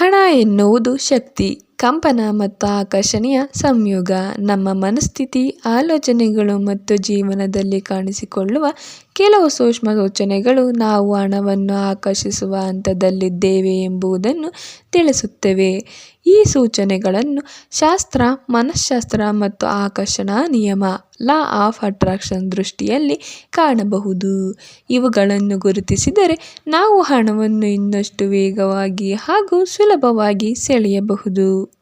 ಹಣ ಎನ್ನುವುದು ಶಕ್ತಿ, ಕಂಪನ ಮತ್ತು ಆಕರ್ಷಣೆಯ ಸಂಯೋಗ. ನಮ್ಮ ಮನಸ್ಥಿತಿ, ಆಲೋಚನೆಗಳು ಮತ್ತು ಜೀವನದಲ್ಲಿ ಕಾಣಿಸಿಕೊಳ್ಳುವ ಕೆಲವು ಸೂಕ್ಷ್ಮ ಸೂಚನೆಗಳು ನಾವು ಹಣವನ್ನು ಆಕರ್ಷಿಸುವ ಹಂತದಲ್ಲಿದ್ದೇವೆ ಎಂಬುದನ್ನು ತಿಳಿಸುತ್ತವೆ. ಈ ಸೂಚನೆಗಳನ್ನು ಶಾಸ್ತ್ರ, ಮನಃಶಾಸ್ತ್ರ ಮತ್ತು ಆಕರ್ಷಣಾ ನಿಯಮ ಲಾ ಆಫ್ ಅಟ್ರಾಕ್ಷನ್ ದೃಷ್ಟಿಯಲ್ಲಿ ಕಾಣಬಹುದು. ಇವುಗಳನ್ನು ಗುರುತಿಸಿದರೆ ನಾವು ಹಣವನ್ನು ಇನ್ನಷ್ಟು ವೇಗವಾಗಿ ಹಾಗೂ ಸುಲಭವಾಗಿ ಸೆಳೆಯಬಹುದು.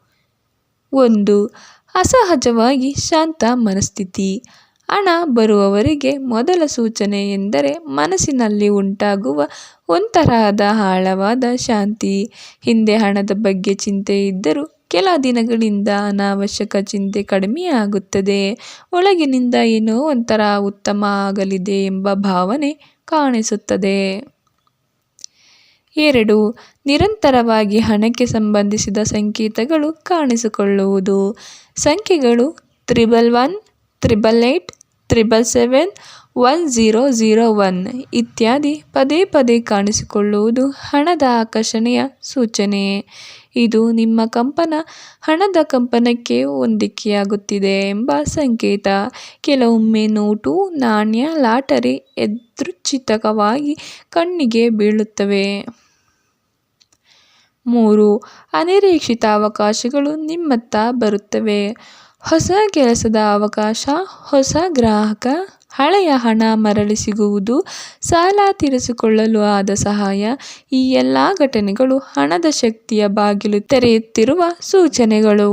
ಒಂದು, ಅಸಹಜವಾಗಿ ಶಾಂತ ಮನಸ್ಥಿತಿ. ಹಣ ಬರುವವರಿಗೆ ಮೊದಲ ಸೂಚನೆ ಎಂದರೆ ಮನಸ್ಸಿನಲ್ಲಿ ಉಂಟಾಗುವ ಒಂಥರಹದ ಆಳವಾದ ಶಾಂತಿ. ಹಿಂದೆ ಹಣದ ಬಗ್ಗೆ ಚಿಂತೆ ಇದ್ದರೂ ಕೆಲ ದಿನಗಳಿಂದ ಅನಾವಶ್ಯಕ ಚಿಂತೆ ಕಡಿಮೆಯಾಗುತ್ತದೆ. ಒಳಗಿನಿಂದ ಏನೋ ಒಂಥರ ಉತ್ತಮ ಆಗಲಿದೆ ಎಂಬ ಭಾವನೆ ಕಾಣಿಸುತ್ತದೆ. ಎರಡು, ನಿರಂತರವಾಗಿ ಹಣಕ್ಕೆ ಸಂಬಂಧಿಸಿದ ಸಂಕೇತಗಳು ಕಾಣಿಸಿಕೊಳ್ಳುವುದು. ಸಂಖ್ಯೆಗಳು triple one, triple eight triple seven one zero zero one ಇತ್ಯಾದಿ ಪದೇ ಪದೇ ಕಾಣಿಸಿಕೊಳ್ಳುವುದು ಹಣದ ಆಕರ್ಷಣೆಯ ಸೂಚನೆ. ಇದು ನಿಮ್ಮ ಕಂಪನ ಹಣದ ಕಂಪನಕ್ಕೆ ಹೊಂದಿಕೆಯಾಗುತ್ತಿದೆ ಎಂಬ ಸಂಕೇತ. ಕೆಲವೊಮ್ಮೆ ನೋಟು, ನಾಣ್ಯ, ಲಾಟರಿ ಯದೃಚ್ಛಿತಕವಾಗಿ ಕಣ್ಣಿಗೆ ಬೀಳುತ್ತವೆ. ಮೂರು ಅನಿರೀಕ್ಷಿತ ಅವಕಾಶಗಳು ನಿಮ್ಮತ್ತ ಬರುತ್ತವೆ. ಹೊಸ ಕೆಲಸದ ಅವಕಾಶ, ಹೊಸ ಗ್ರಾಹಕ, ಹಳೆಯ ಹಣ ಮರಳಿ ಸಿಗುವುದು, ಸಾಲ ತೀರಿಸಿಕೊಳ್ಳಲು ಆದ ಸಹಾಯ, ಈ ಎಲ್ಲ ಘಟನೆಗಳು ಹಣದ ಶಕ್ತಿಯ ಬಾಗಿಲು ತೆರೆಯುತ್ತಿರುವ ಸೂಚನೆಗಳು.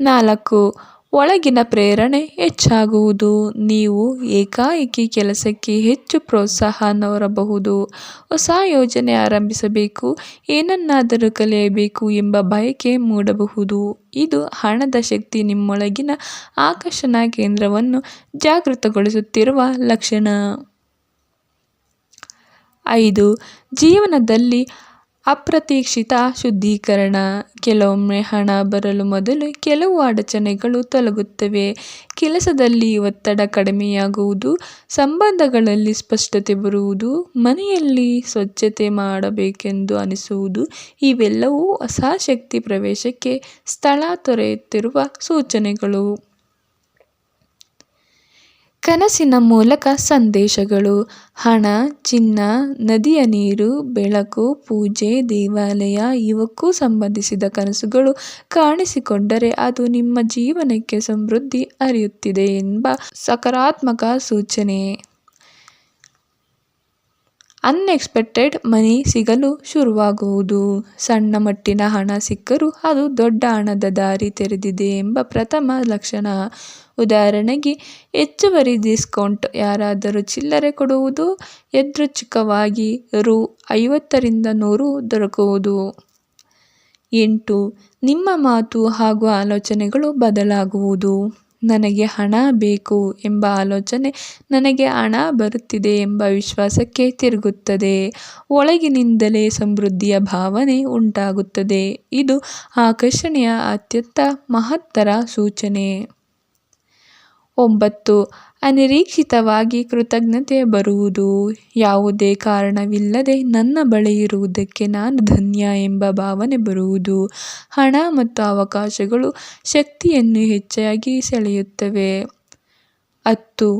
ನಾಲ್ಕು ಒಳಗಿನ ಪ್ರೇರಣೆ ಹೆಚ್ಚಾಗುವುದು. ನೀವು ಏಕಾಏಕಿ ಕೆಲಸಕ್ಕೆ ಹೆಚ್ಚು ಪ್ರೋತ್ಸಾಹ ನೋಡಬಹುದು. ಹೊಸ ಯೋಜನೆ ಆರಂಭಿಸಬೇಕು. ಏನನ್ನಾದರೂ ಕಲಿಯಬೇಕು ಎಂಬ ಬಯಕೆ ಮೂಡಬಹುದು. ಇದು ಹಣದ ಶಕ್ತಿ ನಿಮ್ಮೊಳಗಿನ ಆಕರ್ಷಣಾ ಕೇಂದ್ರವನ್ನು ಜಾಗೃತಗೊಳಿಸುತ್ತಿರುವ ಲಕ್ಷಣ. ಐದು. ಜೀವನದಲ್ಲಿ ಅಪ್ರತೀಕ್ಷಿತ ಶುದ್ಧೀಕರಣ. ಕೆಲವೊಮ್ಮೆ ಹಣ ಬರಲು ಮೊದಲು ಕೆಲವು ಅಡಚಣೆಗಳು ತೊಲಗುತ್ತವೆ. ಕೆಲಸದಲ್ಲಿ ಒತ್ತಡ ಕಡಿಮೆಯಾಗುವುದು, ಸಂಬಂಧಗಳಲ್ಲಿ ಸ್ಪಷ್ಟತೆ ಬರುವುದು, ಮನೆಯಲ್ಲಿ ಸ್ವಚ್ಛತೆ ಮಾಡಬೇಕೆಂದು ಅನಿಸುವುದು, ಇವೆಲ್ಲವೂ ಹೊಸ ಶಕ್ತಿ ಪ್ರವೇಶಕ್ಕೆ ಸ್ಥಳ ತೊರೆಯುತ್ತಿರುವ ಸೂಚನೆಗಳು. ಕನಸಿನ ಮೂಲಕ ಸಂದೇಶಗಳು. ಹಣ, ಚಿನ್ನ, ನದಿಯ ನೀರು, ಬೆಳಕು, ಪೂಜೆ, ದೇವಾಲಯ ಇವಕ್ಕೂ ಸಂಬಂಧಿಸಿದ ಕನಸುಗಳು ಕಾಣಿಸಿಕೊಂಡರೆ ಅದು ನಿಮ್ಮ ಜೀವನಕ್ಕೆ ಸಮೃದ್ಧಿ ಅರಿಯುತ್ತಿದೆ ಎಂಬ ಸಕಾರಾತ್ಮಕ ಸೂಚನೆ. ಅನ್ಎಕ್ಸ್ಪೆಕ್ಟೆಡ್ ಮನಿ ಸಿಗಲು ಶುರುವಾಗುವುದು. ಸಣ್ಣ ಮಟ್ಟಿನ ಹಣ ಸಿಕ್ಕರೂ ಅದು ದೊಡ್ಡ ಹಣದ ದಾರಿ ತೆರೆದಿದೆ ಎಂಬ ಪ್ರಥಮ ಲಕ್ಷಣ. ಉದಾಹರಣೆಗೆ, ಹೆಚ್ಚುವರಿ ಡಿಸ್ಕೌಂಟ್ ಯಾರಾದರೂ ಚಿಲ್ಲರೆ ಕೊಡುವುದು, ಯಾದೃಚ್ಛಿಕವಾಗಿ ರು ಐವತ್ತರಿಂದ ನೂರು ದೊರಕುವುದು. ಎಂಟು, ನಿಮ್ಮ ಮಾತು ಹಾಗೂ ಆಲೋಚನೆಗಳು ಬದಲಾಗುವುದು. ನನಗೆ ಹಣ ಬೇಕು ಎಂಬ ಆಲೋಚನೆ ನನಗೆ ಹಣ ಬರುತ್ತಿದೆ ಎಂಬ ವಿಶ್ವಾಸಕ್ಕೆ ತಿರುಗುತ್ತದೆ. ಒಳಗಿನಿಂದಲೇ ಸಮೃದ್ಧಿಯ ಭಾವನೆ ಉಂಟಾಗುತ್ತದೆ. ಇದು ಆಕರ್ಷಣೆಯ ಅತ್ಯಂತ ಮಹತ್ತರ ಸೂಚನೆ. ಒಂಬತ್ತು. ಅನಿರೀಕ್ಷಿತವಾಗಿ ಕೃತಜ್ಞತೆ ಬರುವುದು ಯಾವುದೇ ಕಾರಣವಿಲ್ಲದೆ ನನ್ನ ಬಳಿ ಇರುವುದಕ್ಕೆ ನಾನು ಧನ್ಯ ಎಂಬ ಭಾವನೆ ಬರುವುದು. ಹಣ ಮತ್ತು ಅವಕಾಶಗಳು ಶಕ್ತಿಯನ್ನು ಹೆಚ್ಚಾಗಿ ಸೆಳೆಯುತ್ತವೆ. ಹತ್ತು.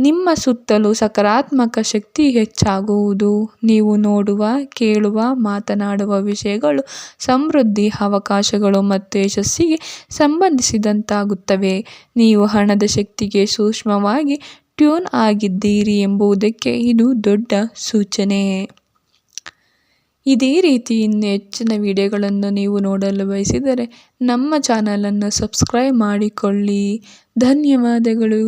ನಿಮ್ಮ ಸುತ್ತಲೂ ಸಕಾರಾತ್ಮಕ ಶಕ್ತಿ ಹೆಚ್ಚಾಗುವುದು. ನೀವು ನೋಡುವ, ಕೇಳುವ, ಮಾತನಾಡುವ ವಿಷಯಗಳು ಸಮೃದ್ಧಿ, ಅವಕಾಶಗಳು ಮತ್ತು ಯಶಸ್ಸಿಗೆ ಸಂಬಂಧಿಸಿದಂತಾಗುತ್ತವೆ. ನೀವು ಹಣದ ಶಕ್ತಿಗೆ ಸೂಕ್ಷ್ಮವಾಗಿ ಟ್ಯೂನ್ ಆಗಿದ್ದೀರಿ ಎಂಬುದಕ್ಕೆ ಇದು ದೊಡ್ಡ ಸೂಚನೆ. ಇದೇ ರೀತಿ ಇನ್ನು ಹೆಚ್ಚಿನ ವಿಡಿಯೋಗಳನ್ನು ನೀವು ನೋಡಲು ಬಯಸಿದರೆ ನಮ್ಮ ಚಾನಲನ್ನು ಸಬ್ಸ್ಕ್ರೈಬ್ ಮಾಡಿಕೊಳ್ಳಿ. ಧನ್ಯವಾದಗಳು.